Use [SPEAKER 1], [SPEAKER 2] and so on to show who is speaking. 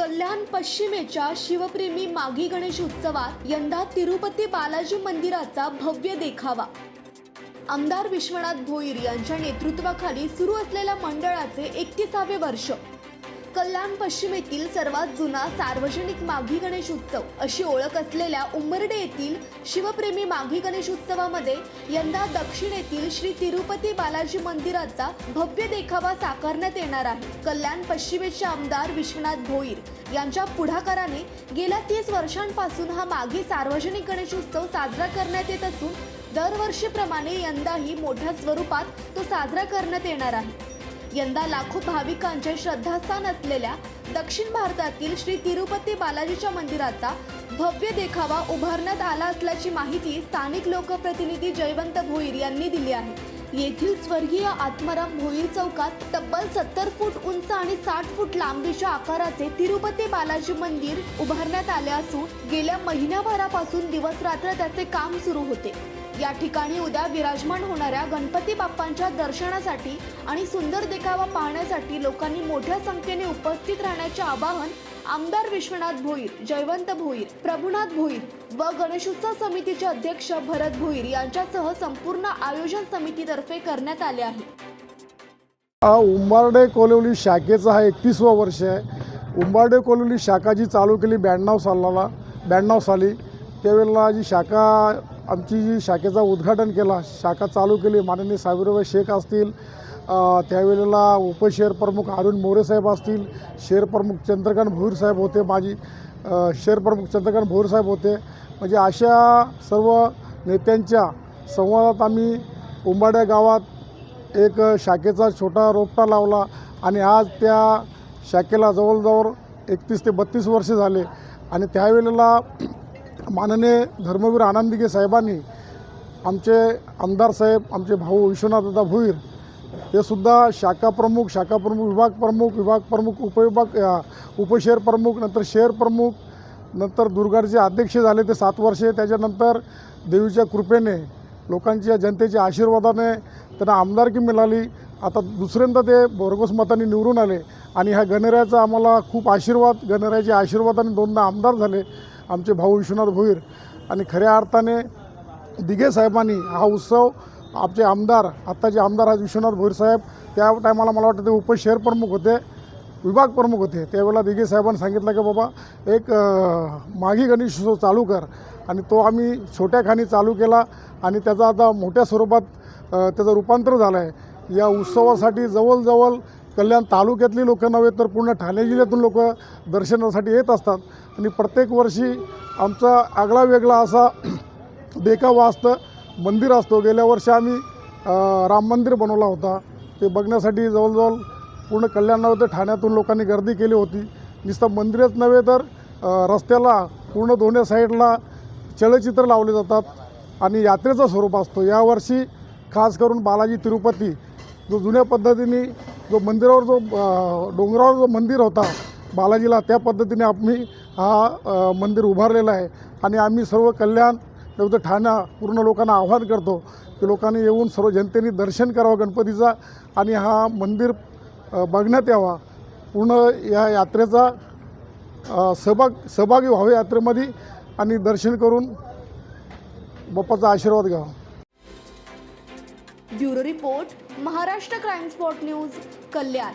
[SPEAKER 1] कल्याण पश्चिमेच्या शिवप्रेमी माघी गणेश उत्सवात यंदा तिरुपती बालाजी मंदिराचा भव्य देखावा. आमदार विश्वनाथ भोईर यांच्या नेतृत्वाखाली सुरू असलेल्या मंडळाचे एकतीसावे वर्ष. कल्याण पश्चिमेतील सर्वात जुना सार्वजनिक माघी गणेश उत्सव अशी ओळख असलेल्या उंबर्डे येथील शिवप्रेमी माघी गणेश उत्सवामध्ये यंदा दक्षिणेतील श्री तिरुपती बालाजी मंदिराचा भव्य देखावा साकारण्यात येणार आहे. कल्याण पश्चिमेचे आमदार विश्वनाथ भोईर यांच्या पुढाकाराने गेल्या तीस वर्षांपासून हा माघी सार्वजनिक गणेश उत्सव साजरा करण्यात येत असून दरवर्षीप्रमाणे यंदाही मोठ्या स्वरूपात तो साजरा करण्यात येणार आहे. यंदा लाखो भाविकांचे श्रद्धास्थान असलेल्या दक्षिण भारतातील श्री तिरुपती बालाजीच्या मंदिराचा भव्य देखावा उभारण्यात आला असल्याची माहिती स्थानिक लोकप्रतिनिधी जयवंत भोईर यांनी दिली आहे. येथील स्वर्गीय आत्माराम भोईर चौकात तब्बल सत्तर फूट उंच आणि साठ फूट लांबीच्या आकाराचे तिरुपती बालाजी मंदिर उभारण्यात आले असून गेल्या महिन्याभरापासून दिवस रात्र त्याचे काम सुरू होते. या ठिकाणी उद्या विराजमान होणाऱ्या गणपती बाप्पांच्या दर्शनासाठी आणि सुंदर देखावा पाहण्यासाठी लोकांनी मोठ्या संख्येने उपस्थित राहण्याचे आवाहन आमदार विश्वनाथ भोईर जयवंत भोईर प्रभुनाथ भोईर व गणेशोत्सव समितीचे अध्यक्ष भरत भोईर यांच्यासह संपूर्ण आयोजन समितीतर्फे करण्यात आले आहे.
[SPEAKER 2] हा उंबार्डे कोलवली शाखेचा हा एकतीसवा वर्ष आहे. उंबारडे कोलवली शाखा जी चालू केली ब्याण्णव सालाला ब्याण्णव साली. त्यावेळेला जी शाखा आमची जी शाखेचा उद्घाटन केला शाखा चालू केली माननीय साहेबराव शेख असतील त्यावेळेला उपशेर प्रमुख अरुण मोरे साहेब असतील शेर प्रमुख चंद्रकांत भोईर साहेब होते माझी शेर प्रमुख चंद्रकांत भोईर साहेब होते. म्हणजे अशा सर्व नेत्यांच्या संवादात आम्ही उंबाड्या गावात एक शाखेचा छोटा रोपटा लावला आणि आज त्या शाखेला जवळजवळ एकतीस ते बत्तीस वर्ष झाले. आणि त्यावेळेला माननीय धर्मवीर आनंदिगे साहेबांनी आमचे आमदार साहेब आमचे भाऊ विश्वनाथदा भोईर हे सुद्धा शाखा प्रमुख शाखा प्रमुख विभाग प्रमुख विभाग प्रमुख उपविभाग उपशहर प्रमुख नंतर शहर प्रमुख नंतर दुर्गाचे अध्यक्ष झाले ते सात वर्षे त्याच्यानंतर देवीच्या कृपेने लोकांच्या जनतेच्या आशीर्वादाने त्यांना आमदारकी मिळाली. आता दुसऱ्यांदा ते भरघोस मतांनी निवडून आले आणि ह्या गणरायाचा आम्हाला खूप आशीर्वाद गणरायाच्या आशीर्वादाने दोनदा आमदार झाले आमचे भाऊ विश्वनाथ भोईर. आणि खऱ्या अर्थाने दिघे साहेबांनी हा उत्सव आमचे आमदार आत्ताचे आमदार आहेत विश्वनाथ भोईरसाहेब त्या टायमाला मला वाटतं ते उपशहर प्रमुख होते विभाग प्रमुख होते. त्यावेळेला दिघे साहेबांनी सांगितलं की बाबा एक माघी गणेश गणेशोत्सव चालू कर. आणि तो आम्ही छोट्या खाणी चालू केला आणि त्याचा आता मोठ्या स्वरूपात त्याचं रूपांतर झालं आहे या उत्सवासाठी जवळजवळ कल्याण तालुक्यातली लोक नव्हे तर पूर्ण ठाणे जिल्ह्यातून लोक दर्शनासाठी येत असतात. आणि प्रत्येक वर्षी आमचा आगळा वेगळा असा देखावा असतं. मंदिर असतो. गेल्या वर्षी आम्ही राम मंदिर बनवला होता. ते बघण्यासाठी जवळजवळ पूर्ण कल्याण नव्हे तर ठाण्यातून लोकांनी गर्दी केली होती. नुसतं मंदिरच नव्हे तर रस्त्याला पूर्ण दोन्ही साईडला चलचित्र लावले जातात आणि यात्रेचं स्वरूप असतो. यावर्षी खास करून बालाजी तिरुपती जो जुन्या पद्धतीने जो मंदिरावर जो डोंगरावर जो मंदिर होता बालाजीला त्या पद्धतीने आम्ही हा मंदिर उभारलेला आहे. आणि आम्ही सर्व कल्याण नव्हे तर पूर्ण लोकांना आव्हान करतो की लोकांनी येऊन सर्व जनतेने दर्शन करावं गणपतीचा आणि हा मंदिर बघण्यात यावा. पूर्ण या यात्रेचा सहभाग सहभागी व्हावे यात्रेमध्ये आणि दर्शन करून बाप्पाचा आशीर्वाद घ्यावा.
[SPEAKER 1] Bureau report Maharashtra crime spot news Kalyan.